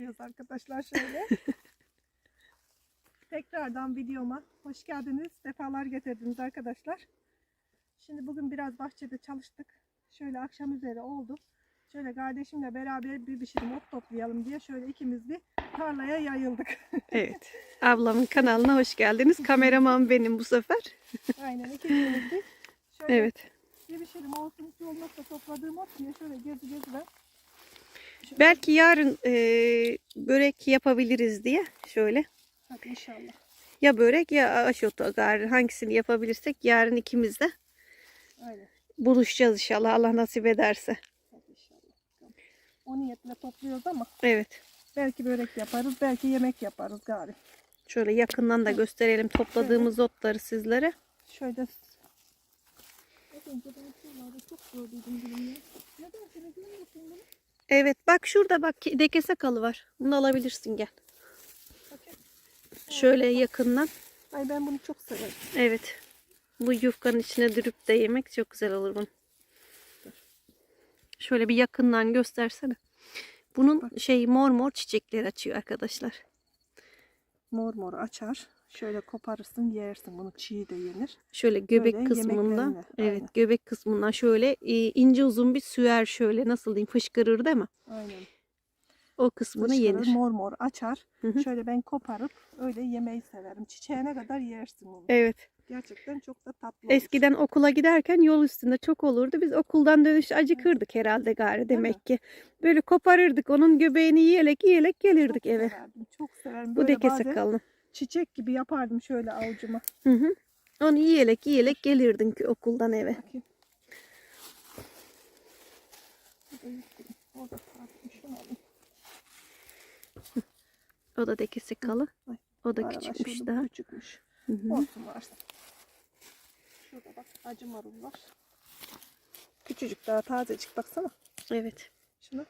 topluyoruz arkadaşlar şöyle. Tekrardan videoma hoş geldiniz. Defalar getirdiniz arkadaşlar. Şimdi bugün biraz bahçede çalıştık. Şöyle akşam üzeri oldu. Şöyle kardeşimle beraber bir pişirim ot toplayalım diye şöyle ikimiz bir tarlaya yayıldık. Evet. Ablamın kanalına hoş geldiniz. Kameraman benim bu sefer. Aynen ikimiz bir şöyle Evet. bir pişirim olsun hiç olmazsa topladığım ot diye şöyle gezi gezi ben. Belki yarın e, börek yapabiliriz diye şöyle. Hadi inşallah. Ya börek ya aşotu gari hangisini yapabilirsek yarın ikimiz de Aynen. buluşacağız inşallah Allah nasip ederse. Hadi inşallah. O niyetle topluyoruz ama Evet. belki börek yaparız, belki yemek yaparız gari. Şöyle yakından da gösterelim topladığımız otları sizlere. Şöyle çok gördüydüm gülüm ya. Ne musun bunu? Evet bak şurada bak deke sakalı var. Bunu alabilirsin gel. Şöyle yakından. Ay ben bunu çok severim. Evet. Bu yufkanın içine dürüp de yemek çok güzel olur bunun. Şöyle bir yakından göstersene. Bunun şey mor mor çiçekleri açıyor arkadaşlar. Mor mor açar. Şöyle koparırsın yersin. Bunu çiğ de yenir. Şöyle göbek Böyle yemeklerine, evet aynen. göbek kısmından şöyle e, ince uzun bir süer şöyle nasıl diyeyim fışkırır değil mi? Aynen. O kısmını Fışkırır, yenir. Mor mor açar. Hı hı. Şöyle ben koparıp öyle yemeyi severim. Çiçeğine kadar yersin onu. Evet. Gerçekten çok da tatlı olur. Eskiden okula giderken yol üstünde çok olurdu. Biz okuldan dönüş acıkırdık herhalde gari demek ki. Böyle koparırdık onun göbeğini yiyerek yiyerek gelirdik çok eve. severdim. Çok severim. Bu Böyle deke bazen sakallı. Çiçek gibi yapardım şöyle avucuma. Hı hı. Onu yiyerek yiyerek gelirdin ki okuldan eve. Bakayım. Şunu alayım. O da küçükmüş daha. Küçükmüş. Hı hı. Olsun varsın. Şurada bak acı marul var. Küçücük daha tazecik baksana. Evet. Şuna.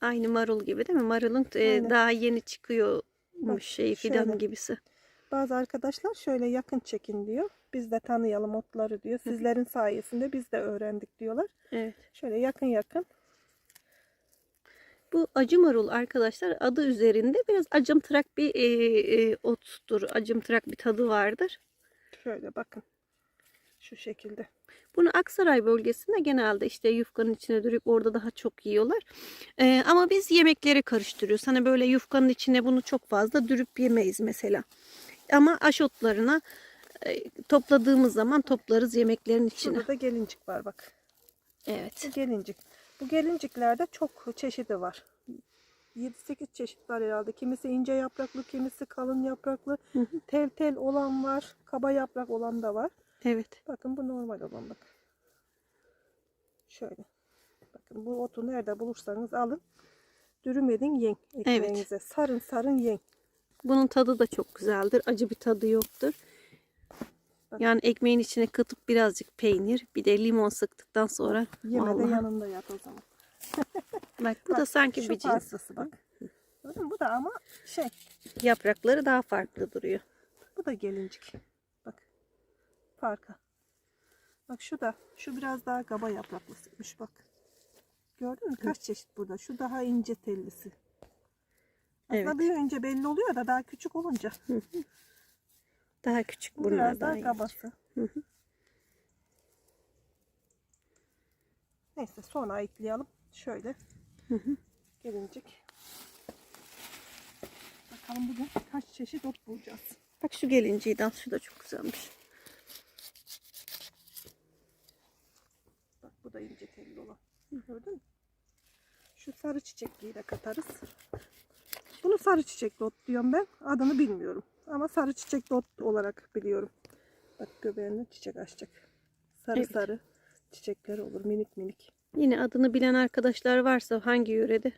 Aynı marul gibi değil mi? Marulun e, daha yeni çıkıyormuş Bak, şey fidan şöyle. gibisi. Bazı arkadaşlar şöyle yakın çekin diyor. Biz de tanıyalım otları diyor. Sizlerin sayesinde biz de öğrendik diyorlar. Evet. Şöyle yakın yakın. Bu acı marul arkadaşlar adı üzerinde biraz acımtırak bir e, e, ottur. Acımtırak bir tadı vardır. Şöyle bakın. Şu şekilde. Bunu Aksaray bölgesinde genelde işte yufkanın içine dürüp orada daha çok yiyorlar. Ee, ama biz yemeklere karıştırıyoruz. Hani böyle yufkanın içine bunu çok fazla dürüp yemeyiz mesela. Ama aşotlarına e, topladığımız zaman toplarız yemeklerin içine. Şurada da gelincik var bak. Evet. Bu gelincik. Bu gelinciklerde çok çeşidi var. 7-8 çeşit var herhalde. Kimisi ince yapraklı, kimisi kalın yapraklı. Hı hı. Tel tel olan var. Kaba yaprak olan da var. Evet. Bakın bu normal olan bak. Şöyle. Bakın bu otu nerede bulursanız alın. Dürüm edin yiyin ekmeğinize. Sarın sarın yiyin. Bunun tadı da çok güzeldir. Acı bir tadı yoktur. Bak. Yani ekmeğin içine katıp birazcık peynir, bir de limon sıktıktan sonra Yeme de yanında yat o zaman. Bak bu da Bak, sanki şu bir cins. bak. Gördün mü? Bu da ama şey. Yaprakları daha farklı duruyor. Bu da gelincik. Bak. Farka. Bak şu da. Şu biraz daha kaba yapraklısıymış bak. Gördün mü? Kaç çeşit burada. Şu daha ince tellisi. Aslında Evet. büyüyünce belli oluyor da daha küçük olunca. Daha küçük Bu bunlar biraz daha daha kabası. Hı hı. Neyse sonra ayıklayalım. Şöyle. Hı hı. Gelincik. Bakalım bugün kaç çeşit ot bulacağız. Bak şu gelinciyi de al. Şu da çok güzelmiş. Bak bu da ince telli olan. Gördün mü? Şu sarı çiçekliği de katarız. Bunu sarı çiçekli ot diyorum ben. Adını bilmiyorum. Ama sarı çiçekli ot olarak biliyorum. Bak göbeğinde çiçek açacak. Sarı Evet. sarı çiçekleri olur minik minik. Yine adını bilen arkadaşlar varsa hangi yörede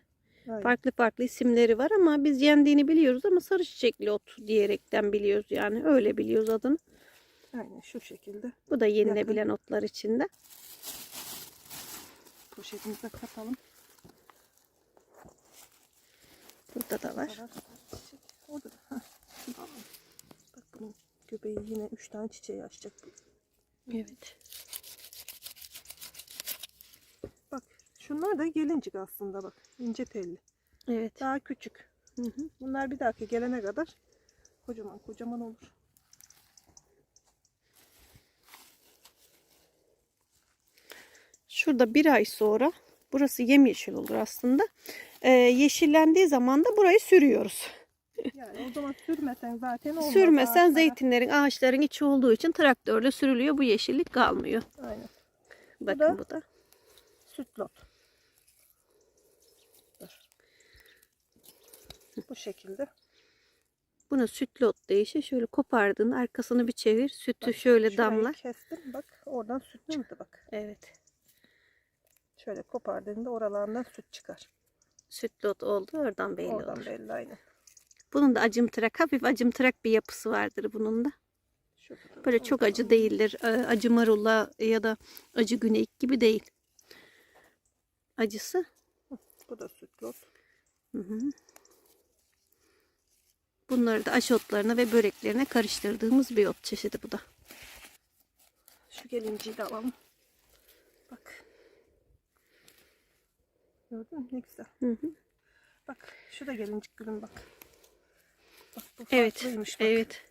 Aynen. farklı farklı isimleri var ama biz yendiğini biliyoruz ama sarı çiçekli ot diyerekten biliyoruz yani öyle biliyoruz adını. Aynen şu şekilde Bu da yenilebilen otlar içinde. Poşetimize katalım. Burada da var. Orada da. Bak bunun göbeği yine 3 tane çiçeği açacak. Evet. Bak şunlar da gelincik aslında bak. ince telli. Evet. Daha küçük. Hı hı. Bunlar bir dahaki gelene kadar kocaman kocaman olur. Şurada bir ay sonra burası yemyeşil olur aslında. Ee, yeşillendiği zaman da burayı sürüyoruz. Yani o zaman sürmesen zaten olmaz. Sürmesen ağaçlara. zeytinlerin, ağaçların içi olduğu için traktörle sürülüyor. Bu yeşillik kalmıyor. Aynen. Bakın da- bu da. Süt lot. Dur. Bu şekilde. Buna sütlü ot değişir. Şöyle kopardığın arkasını bir çevir. Sütü Bak, şöyle damlar. kestim. Bak oradan süt çıktı bak. Evet. Şöyle kopardığında oralarından süt çıkar. Sütlü ot oldu. Oradan belli Oradan olur. belli aynen. Bunun da acımtırak, hafif acımtırak bir yapısı vardır bunun da. Şurada da Böyle çok acı değildir. Ee, Acı marulla ya da acı güneyik gibi değil. Acısı. Bu da süt lot. Hı hı. Bunları da aşotlarına ve böreklerine karıştırdığımız bir ot çeşidi bu da. Şu gelinciyi de alalım. Bak. Gördün mü? Ne güzel. Hı hı. Bak şu da gelincik gülüm bak. Bak bu Evet. bak. Evet.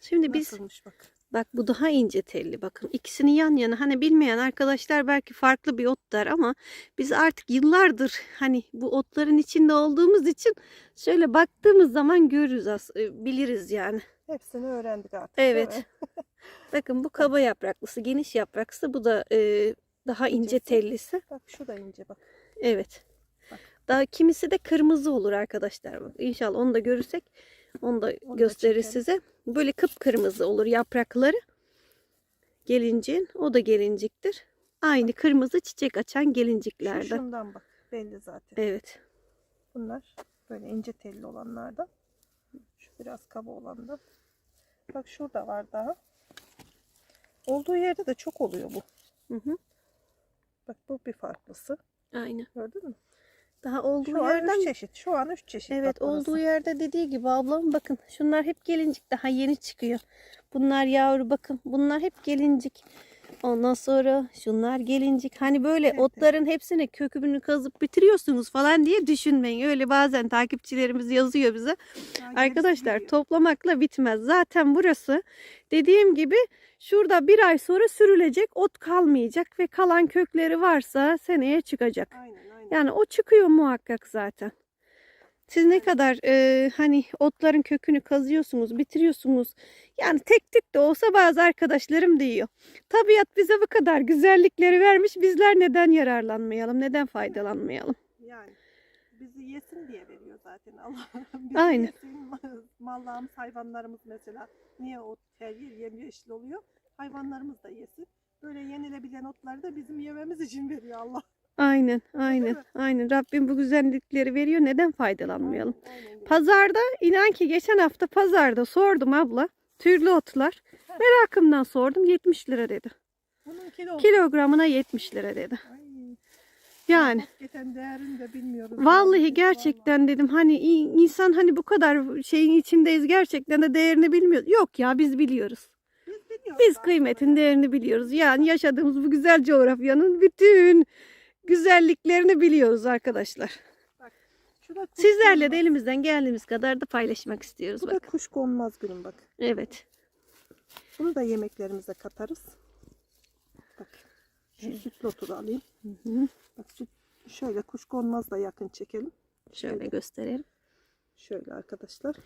Şimdi biz bak. bak bu daha ince telli bakın. İkisini yan yana hani bilmeyen arkadaşlar belki farklı bir ot der ama biz artık yıllardır hani bu otların içinde olduğumuz için şöyle baktığımız zaman görürüz e, biliriz yani. Hepsini öğrendik artık. Evet. Bakın bu kaba yapraklısı, geniş yapraklısı bu da e, daha ince tellisi. Bak şu da ince bak. Evet. Bak. Daha kimisi de kırmızı olur arkadaşlar. Bak, İnşallah onu da görürsek onu da Onu da gösterir çekelim. size. Böyle kıpkırmızı olur yaprakları. Gelincin. O da gelinciktir. Aynı kırmızı çiçek açan Şu gelinciklerden. şundan bak. Belli zaten. Evet. Bunlar böyle ince telli olanlardan. Şu biraz kaba olan da. Bak şurada var daha. Olduğu yerde de çok oluyor bu. Hı hı. Bak bu bir farklısı. Aynen. Gördün mü? Daha olduğu Şu an yerden üç çeşit. Şu an üç çeşit. Evet burası. olduğu yerde dediği gibi ablam bakın şunlar hep gelincik daha yeni çıkıyor. Bunlar yavru bakın bunlar hep gelincik. Ondan sonra şunlar gelincik. Hani böyle otların hepsini kökünü kazıp bitiriyorsunuz falan diye düşünmeyin. Öyle bazen takipçilerimiz yazıyor bize. Arkadaşlar toplamakla bitmez. Zaten burası dediğim gibi şurada bir ay sonra sürülecek ot kalmayacak ve kalan kökleri varsa seneye çıkacak. Aynen aynen. Yani o çıkıyor muhakkak zaten. Siz ne kadar e, hani otların kökünü kazıyorsunuz, bitiriyorsunuz. Yani tek tük de olsa bazı arkadaşlarım diyor. Tabiat bize bu kadar güzellikleri vermiş. Bizler neden yararlanmayalım, neden faydalanmayalım? Yani bizi yesin diye veriyor zaten Allah. Bizi Aynen. Yesin, mallağımız, hayvanlarımız mesela. Niye o her yer yemyeşil oluyor? Hayvanlarımız da yesin. Böyle yenilebilen otları da bizim yememiz için veriyor Allah. Aynen, aynen, aynen. Rabbim bu güzellikleri veriyor. Neden faydalanmayalım? Pazarda inan ki geçen hafta pazarda sordum abla. Türlü otlar. Merakımdan sordum 70 lira dedi. Bunun kilo. Kilogramına 70 lira dedi. Yani Hakikaten değerini de bilmiyoruz. vallahi gerçekten dedim hani insan hani bu kadar şeyin içindeyiz gerçekten de değerini bilmiyor. Yok ya biz biliyoruz. Biz, kıymetin değerini biliyoruz. Yani yaşadığımız bu güzel coğrafyanın bütün güzelliklerini biliyoruz arkadaşlar. Da kuş Sizlerle de elimizden geldiğimiz kadar da paylaşmak istiyoruz. Bu da Bak. kuş konmaz gülüm bak. Evet. Bunu da yemeklerimize katarız. Bak. Şu süt lotu da alayım. Hı hı. Bak süt şöyle kuş konmaz da yakın çekelim. Şöyle gösterelim. Şöyle arkadaşlar.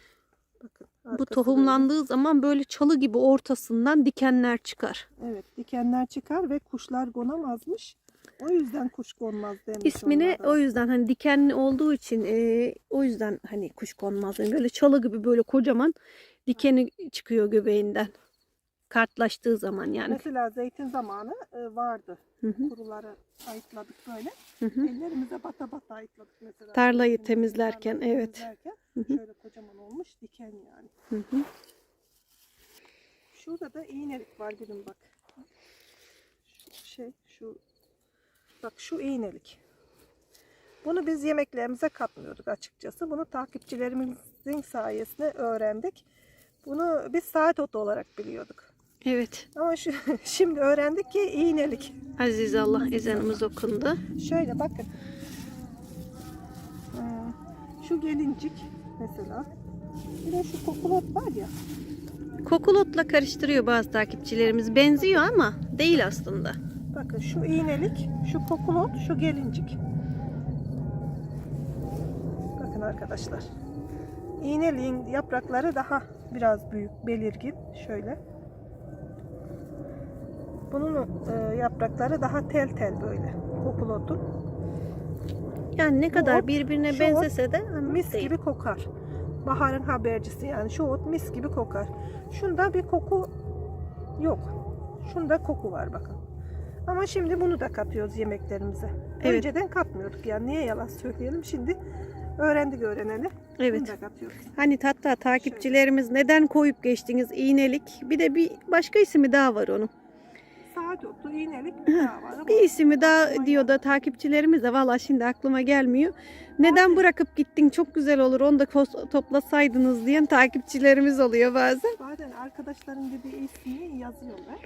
Bakın. Bu tohumlandığı zaman böyle çalı gibi ortasından dikenler çıkar. böyle. Evet dikenler çıkar ve kuşlar konamazmış. O yüzden kuş konmaz demiş İsmini onlara. o yüzden hani dikenli olduğu için e, o yüzden hani kuş konmaz. Yani böyle çalı gibi böyle kocaman dikeni çıkıyor göbeğinden. Kartlaştığı zaman yani. Mesela zeytin zamanı e, vardı. Hı hı, Kuruları ayıtladık böyle. hı hı. Ellerimize bata bata ayıtladık mesela. Tarlayı Zeytini, temizlerken, tarlayı evet. temizlerken Hı hı. şöyle kocaman olmuş diken yani. Hı hı. Şurada da iğnelik var gülüm bak. Şu şey şu bak şu iğnelik. Bunu biz yemeklerimize katmıyorduk açıkçası. Bunu takipçilerimizin sayesinde öğrendik. Bunu biz saat otu olarak biliyorduk. Evet. Ama şu, şimdi öğrendik ki iğnelik. Aziz Allah ezanımız okundu. Şöyle bakın. şu gelincik mesela. Bir de şu kokulot var ya. Kokulotla karıştırıyor bazı takipçilerimiz. Benziyor ama değil aslında. Bakın şu iğnelik, şu kokulot, şu gelincik. Bakın arkadaşlar. İğneliğin yaprakları daha biraz büyük, belirgin. Şöyle. Bunun e, yaprakları daha tel tel böyle. Kokulotun. Yani ne kadar ot- birbirine şu benzese de Mis değil. gibi kokar. Baharın habercisi yani. Şu ot mis gibi kokar. Şunda bir koku yok. Şunda koku var bakın. Ama şimdi bunu da katıyoruz yemeklerimize. Evet. Önceden katmıyorduk yani. Niye yalan söyleyelim? Şimdi öğrendik öğreneni. Bunu Evet. da katıyoruz. Hani hatta takipçilerimiz neden koyup geçtiniz iğnelik? Bir de bir başka ismi daha var onun. Saat otu, iğnelik bir daha var. Bir ismi daha diyor da takipçilerimiz de valla şimdi aklıma gelmiyor. Neden bırakıp gittin çok güzel olur onu da toplasaydınız diyen takipçilerimiz oluyor bazen. Bazen arkadaşların dediği ismini yazıyorlar.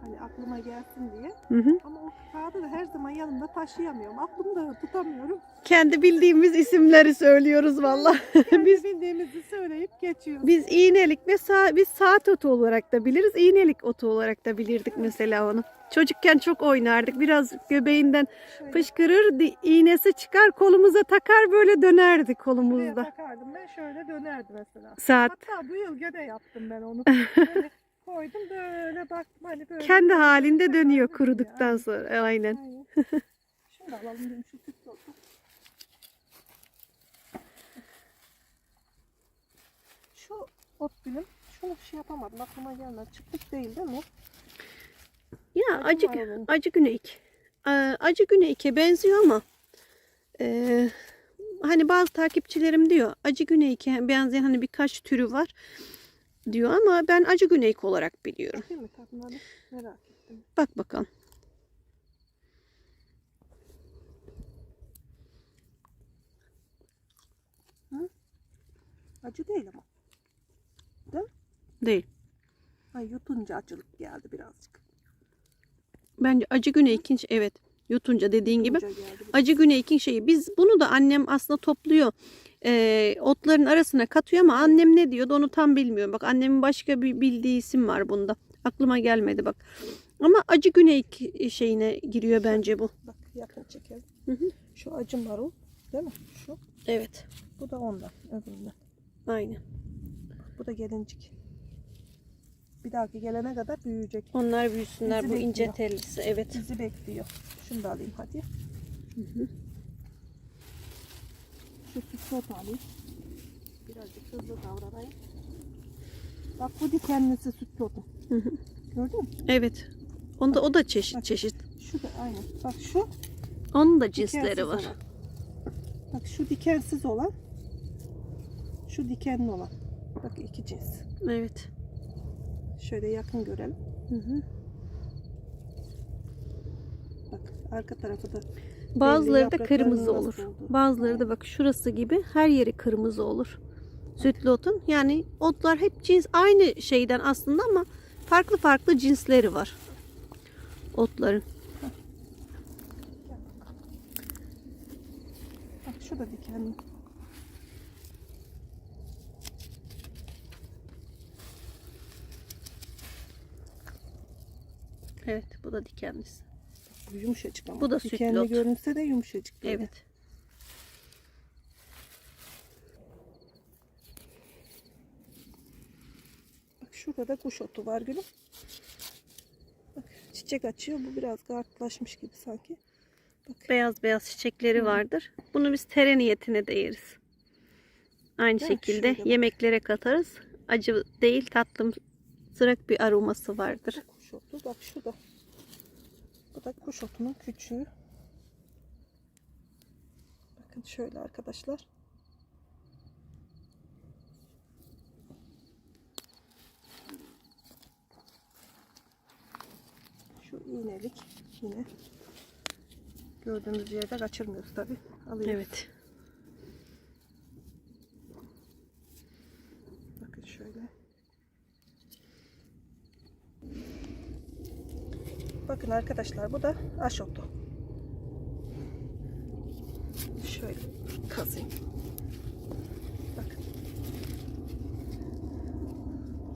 Hani aklıma gelsin diye. Hı hı. Ama o kağıdı da her zaman yanımda taşıyamıyorum. Aklımda tutamıyorum. Kendi bildiğimiz isimleri söylüyoruz valla. Biz bildiğimizi söyleyip geçiyoruz. biz iğnelik ve sa- biz saat otu olarak da biliriz. iğnelik otu olarak da bilirdik mesela onu. Çocukken çok oynardık. Biraz göbeğinden Şöyle fışkırır, iğnesi çıkar, kolumuza takar böyle dönerdi şuraya kolumuzda. takardım ben şöyle dönerdi mesela. Saat Hatta bu yıl gene yaptım ben onu. Böyle koydum böyle baktım hani böyle. kendi halinde dönüyor Takardım kuruduktan yani. sonra. Aynen. Aynen. Şunu da alalım dedim şu olsun. Şu ot gülüm. Şunu bir şey yapamadım. Aklıma gelmedi. Çıktık değil değil mi? Ya Acı acı marulun. acı güneyik. Ee, Acı güneyike benziyor ama e, hani bazı takipçilerim diyor acı güneyike benzeyen hani birkaç türü var diyor ama ben acı güneyik olarak biliyorum. Bakayım mı tadına bir? Merak ettim. Bak bakalım. Acı değil ama. Değil. Ha, yutunca acılık geldi birazcık. Bence acı güneykin evet yutunca dediğin gibi Yutunca geldi biraz. acı güneykin şeyi. Biz bunu da annem aslında topluyor. Ee, otların arasına katıyor ama annem ne diyordu onu tam bilmiyorum. Bak annemin başka bir bildiği isim var bunda. Aklıma gelmedi bak. Ama acı güneyk şeyine giriyor bence bu. Bak yakın çekelim. Hı hı. Şu acı marul değil mi? Şu. Evet. Bu da ondan. Öbüründen. Aynen. Bu da gelincik. Bir dahaki gelene kadar büyüyecek. Onlar büyüsünler Bizi bu ince bekliyor. tellisi. Evet. Bizi bekliyor. Şunu da alayım hadi. Şu sütlü otu alayım. Birazcık hızlı davranayım. Bak bu dikenlisi sütlü otu. Hı hı. Gördün mü? Evet. Onda o da çeşit Bak. çeşit. Şu da aynen. Bak şu Onun da dikensiz cinsleri var. olan. Bak şu dikensiz olan. Şu dikenli olan. Bak iki cins. Evet. Şöyle yakın görelim. Hı hı. Bak arka tarafı da Bazıları da kırmızı olur. Bazıları da bak şurası gibi her yeri kırmızı olur. Sütlü otun. Yani otlar hep cins aynı şeyden aslında ama farklı farklı cinsleri var. Otların. Bak şu da dikenli. Evet bu da dikenlisi. Yumuşacık ama. Bu da sütlü Dikenli ot. görünse de yumuşacık. böyle. Evet. Bak şurada da kuş otu var gülüm. Bak çiçek açıyor. Bu biraz kartlaşmış gibi sanki. Bak Beyaz beyaz çiçekleri Hı. vardır. Bunu biz tere niyetine de yeriz. Aynı Değil şekilde yemeklere katarız. Acı değil tatlım sırak bir aroması vardır. kuş otu. Bak şu da. Bu da kuş otunun küçüğü. Bakın şöyle arkadaşlar. Şu iğnelik yine gördüğümüz yerde kaçırmıyoruz tabi. Alıyoruz. Evet. Bakın arkadaşlar bu da aşotu. Şöyle kazayım. Bakın.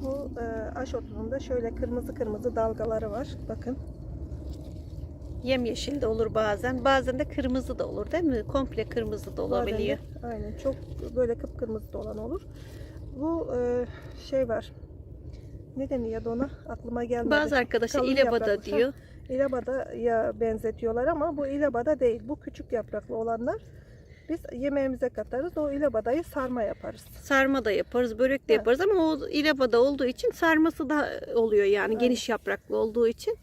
Bu e, aşotunun da şöyle kırmızı kırmızı dalgaları var. Bakın. Yemyeşil de olur bazen. Bazen de kırmızı da olur değil mi? Komple kırmızı da olabiliyor. De, aynen. Çok böyle kıpkırmızı da olan olur. Bu e, şey var ne deniyordu ona? Aklıma gelmedi. Bazı arkadaşlar ilebada diyor diyor. İlabada'ya benzetiyorlar ama bu ilabada değil. Bu küçük yapraklı olanlar. Biz yemeğimize katarız. O ilabadayı sarma yaparız. Sarma da yaparız, börek de Evet. yaparız ama o ilebada olduğu için sarması da oluyor yani Evet. geniş yapraklı olduğu için.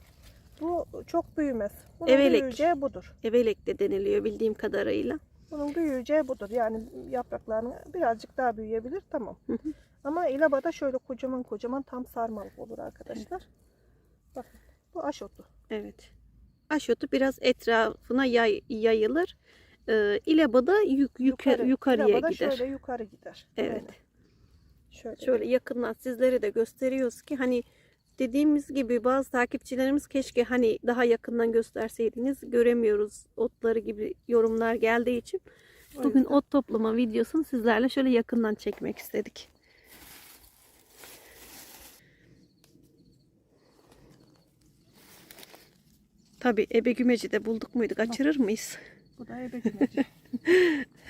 Bu çok büyümez. Bunun Evelek. büyüyeceği budur. Evelek de deniliyor bildiğim kadarıyla. Bunun büyüyeceği budur. Yani yapraklarını birazcık daha büyüyebilir. Tamam. Hı hı. Ama ilabada şöyle kocaman kocaman tam sarmalık olur arkadaşlar. Bakın bu aşotu. Evet. Aşotu biraz etrafına yay, yayılır. Ee, ilebada yük, yukarı, yukarıya İlabada gider. şöyle yukarı gider. Evet. Aynen. Şöyle. Şöyle yakından sizlere de gösteriyoruz ki hani dediğimiz gibi bazı takipçilerimiz keşke hani daha yakından gösterseydiniz göremiyoruz otları gibi yorumlar geldiği için bugün ot toplama videosunu sizlerle şöyle yakından çekmek istedik. Tabi ebe gümeci de bulduk muydu kaçırır mıyız? Bu da ebe gümeci.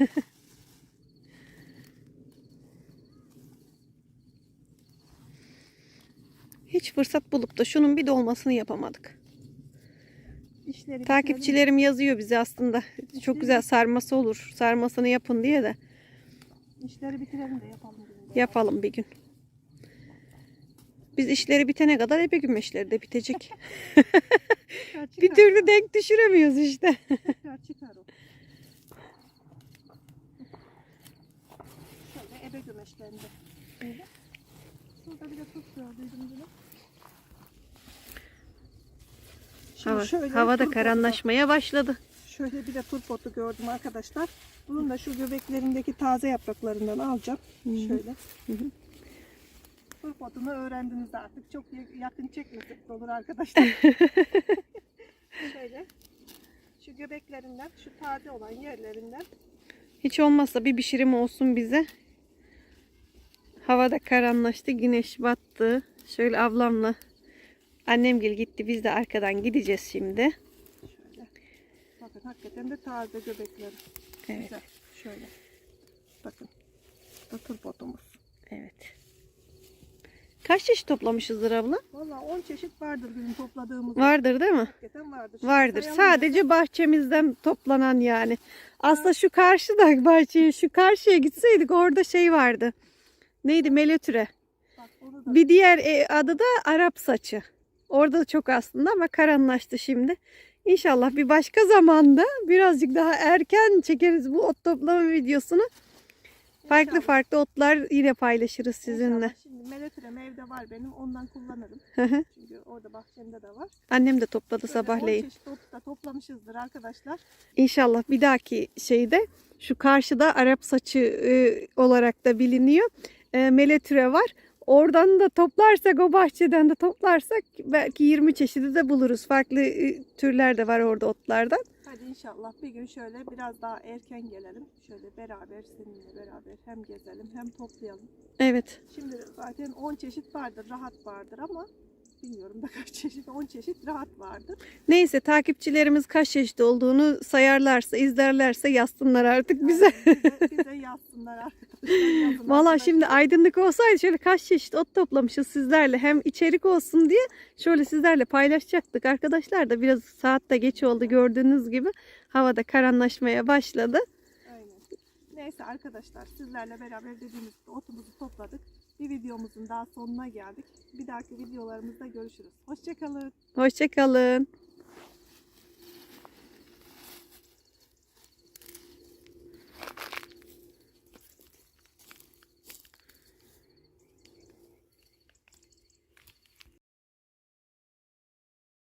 Hiç fırsat bulup da şunun bir dolmasını yapamadık. İşleri Takipçilerim yazıyor bize aslında. Çok güzel sarması olur. Sarmasını yapın diye de işleri bitirelim de yapalım. yapalım bir gün. Biz işleri bitene kadar ebe gümeşleri de bitecek. Bir türlü denk düşüremiyoruz işte. Tekrar çıkar o. Şöyle ebe gümeşlerinde. Böyle. Şurada bir de tuz gördüydüm. Şimdi Hava, şöyle hava da karanlaşmaya başladı. Şöyle bir de turp otu gördüm arkadaşlar. Bunun da şu göbeklerindeki taze yapraklarından alacağım. Hı hı. Şöyle. Hı hı. Turp otunu öğrendiniz artık. Çok ya- yakın çekmesek de olur arkadaşlar. Şöyle. Şu göbeklerinden, şu taze olan yerlerinden Hiç olmazsa bir pişirim olsun bize. Hava da karanlaştı, güneş battı. Şöyle ablamla annemgil gitti. Biz de arkadan gideceğiz şimdi. şöyle. Bakın hakikaten de taze göbekleri. Evet. Güzel. Şöyle. Bakın. Bu da turp otumuz. Evet. Kaç çeşit toplamışızdır abla? Valla 10 çeşit vardır bizim topladığımız. Vardır değil mi? Hakikaten vardır. Şimdi Vardır. Sadece bahçemizden toplanan yani. Aslında şu karşıda bahçeye, şu karşıya gitseydik orada şey vardı. Neydi? Bak da Bir diğer e, adı da Arap saçı. Orada da çok aslında ama karanlaştı şimdi. İnşallah bir başka zamanda birazcık daha erken çekeriz bu ot toplama videosunu. Farklı farklı otlar yine paylaşırız sizinle. İnşallah. Şimdi meletürem evde var benim. Ondan kullanırım. Çünkü orada bahçemde de var. Annem de topladı Böyle sabahleyin. 10 çeşit otu da toplamışızdır arkadaşlar. İnşallah bir dahaki şeyde şu karşıda Arap saçı e, olarak da biliniyor. E, meletüre var. Oradan da toplarsak o bahçeden de toplarsak belki 20 çeşidi de buluruz. Farklı e, türler de var orada otlardan. Hadi inşallah bir gün şöyle biraz daha erken gelelim. Şöyle beraber seninle beraber hem gezelim hem toplayalım. Evet. Şimdi zaten 10 çeşit vardır, rahat vardır ama bilmiyorum da kaç çeşit, 10 çeşit rahat vardır. Neyse takipçilerimiz kaç çeşit olduğunu sayarlarsa, izlerlerse yazsınlar artık bize. Bize, bize yazsınlar yazın Valla şimdi aydınlık olsaydı şöyle kaç çeşit ot toplamışız sizlerle. Hem içerik olsun diye şöyle sizlerle paylaşacaktık. Arkadaşlar da biraz saat de geç oldu gördüğünüz gibi. Havada karanlaşmaya başladı. Aynen. Neyse arkadaşlar sizlerle beraber dediğimiz otumuzu topladık. Bir videomuzun daha sonuna geldik. Bir dahaki videolarımızda görüşürüz. Hoşçakalın. Hoşçakalın.